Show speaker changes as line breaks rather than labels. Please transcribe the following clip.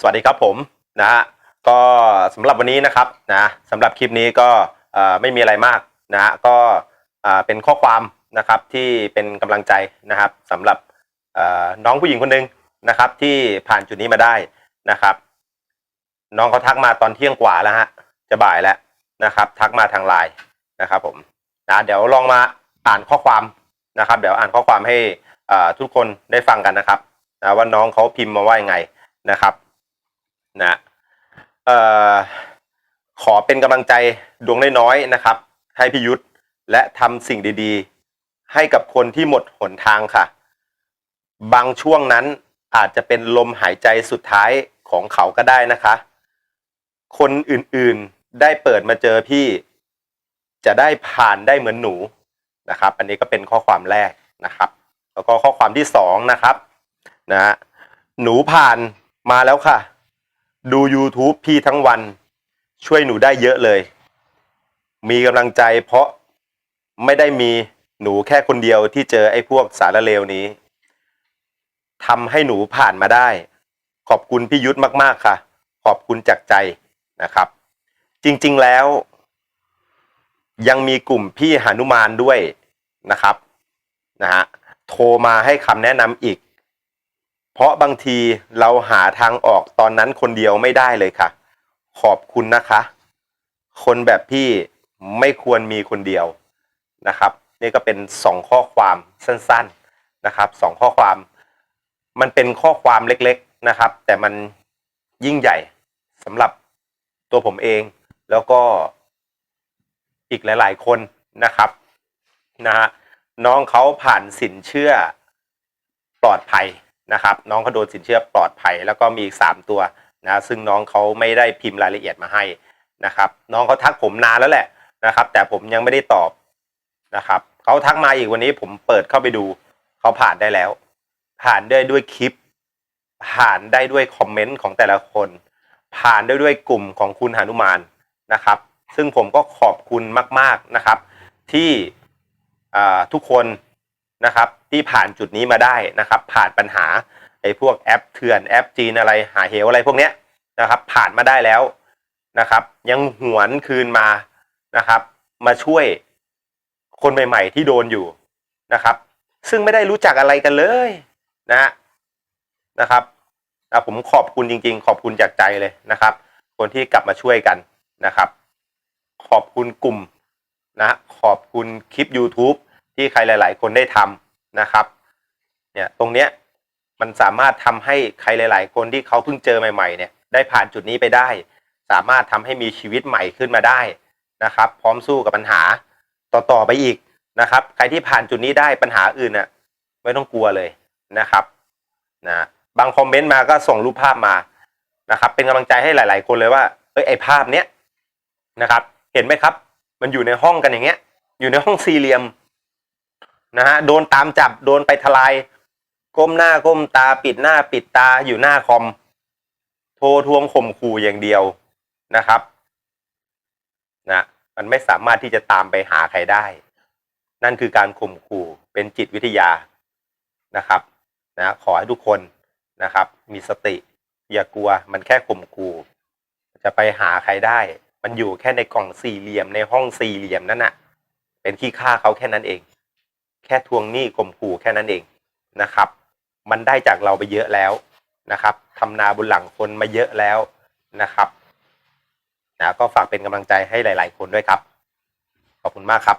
สวัสดีครับผมนะฮะก็สำหรับวันนี้นะครับนะสำหรับคลิปนี้ก็ไม่มีอะไรมากนะฮะก็เป็นข้อความนะครับที่เป็นกำลังใจนะครับสำหรับน้องผู้หญิงคนหนึ่งนะครับ ที่ผ่านจุดนี้มาได้นะครับ น้องเขาทักมาตอนเที่ยงกว่าแล้วฮะจะบ่ายแล้วนะครับ ทักมาทางไลน์นะครับ ผมนะเดี๋ยวลองมาอ่านข้อความนะครับ เดี๋ยวอ่านข้อความให้ทุกคนได้ฟังกันนะครับนะว่าน้องเขาพิมพ์มาว่ายังไงนะครับนะเอ่อขอ เป็นกำลังใจดวงน้อยๆนะครับ ให้พิยุทธและทำสิ่งดีๆ ให้กับคนที่หมดหนทางค่ะ บางช่วงนั้นอาจจะเป็นลมหายใจสุดท้ายของเขาก็ได้นะคะ คนอื่นๆได้เปิดมาเจอพี่ จะได้ผ่านได้เหมือนหนูนะครับ อันนี้ก็เป็นข้อความแรกนะครับ แล้วก็ข้อความที่สองนะครับนะฮะหนูผ่านมาแล้วค่ะ ดู YouTube พี่ทั้งวัน ช่วยหนูได้เยอะเลย มีกำลังใจเพราะไม่ได้มีหนูแค่คนเดียวที่เจอไอ้พวกสารเลวนี้ทำให้หนูผ่านมาได้ ขอบคุณพี่ยุทธมากๆค่ะ ขอบคุณจากใจนะครับ จริงๆแล้ว ยังมีกลุ่มพี่หานุมานด้วยนะครับนะฮะโทรมาให้คำแนะนำอีก เพราะบางทีเราหาทางออกตอนนั้นคนเดียวไม่ได้เลยค่ะ ขอบคุณนะคะ คนแบบพี่ไม่ควรมีคนเดียวนะครับ นี่ก็เป็นสองข้อความสั้น ๆนะครับสองข้อความ มันเป็นข้อความเล็กๆนะครับ แต่มันยิ่งใหญ่สำหรับตัวผมเอง แล้วก็อีกหลาย ๆ คนนะครับนะฮะน้องเขาผ่านสินเชื่อปลอดภัยนะครับ น้องเขาโดนสินเชื่อปลอดภัย แล้วก็มีอีกสามตัว นะซึ่งน้องเขาไม่ได้พิมพ์รายละเอียดมาให้นะครับ น้องเขาทักผมนานแล้วแหละนะครับ แต่ผมยังไม่ได้ตอบนะครับเขาทักมาอีกวันนี้ผมเปิดเข้าไปดูเขาผ่านได้แล้ว ผ่านได้ด้วยคลิป ผ่านได้ด้วยคอมเมนต์ของแต่ละคน ผ่านได้ด้วยกลุ่มของคุณหานุมานนะครับ ซึ่งผมก็ขอบคุณมาก ๆนะครับ ที่ทุกคนนะครับที่ผ่านจุดนี้มาได้นะครับ ผ่านปัญหา ไอ้พวกแอปเถื่อนแอปจีนอะไรหาเหวอะไรพวกเนี้ยนะครับ ผ่านมาได้แล้วนะครับ ยังหวนคืนมานะครับ มาช่วยคนใหม่ ๆ ที่โดนอยู่นะครับ ซึ่งไม่ได้รู้จักอะไรกันเลยนะฮะนะครับอะผมขอบคุณจริง ๆ ขอบคุณจากใจเลยนะครับ คนที่กลับมาช่วยกันนะครับ ขอบคุณกลุ่มนะขอบคุณคลิป YouTube ที่ใครหลาย ๆ คนได้ทำนะครับ เนี่ยตรงเนี้ย มันสามารถทำให้ใครหลาย ๆ คนที่เขาเพิ่งเจอใหม่ ๆ เนี่ย ได้ผ่านจุดนี้ไปได้ สามารถทำให้มีชีวิตใหม่ขึ้นมาได้นะครับ พร้อมสู้กับปัญหาต่อ ๆ ไปอีกนะครับ ใครที่ผ่านจุดนี้ได้ปัญหาอื่นน่ะไม่ต้องกลัวเลยนะครับนะบางคอมเมนต์มาก็ส่งรูปภาพมานะครับ เป็นกำลังใจให้หลาย ๆ คนเลยว่าเอ้ยไอภาพเนี้ยนะครับ เห็นไหมครับ มันอยู่ในห้องกันอย่างเงี้ย อยู่ในห้องสี่เหลี่ยมนะฮะโดนตามจับโดนไปทลาย ก้มหน้าก้มตาปิดหน้าปิดตาอยู่หน้าคอม โทรทวงข่มขู่อย่างเดียวนะครับนะมันไม่สามารถที่จะตามไปหาใครได้ นั่นคือการข่มขู่เป็นจิตวิทยานะครับนะขอให้ทุกคนนะครับ มีสติ อย่ากลัวมันแค่ข่มขู่จะไปหาใครได้ มันอยู่แค่ในกล่องสี่เหลี่ยมในห้องสี่เหลี่ยมนั่นน่ะ เป็นขี้ค่าเขาแค่นั้นเอง แค่ทวงหนี้ข่มขู่แค่นั้นเองนะครับ มันได้จากเราไปเยอะแล้วนะครับทำนาบุญหลังคนมาเยอะแล้วนะครับนะก็ฝากเป็นกำลังใจให้หลาย ๆ คนด้วยครับ ขอบคุณมากครับ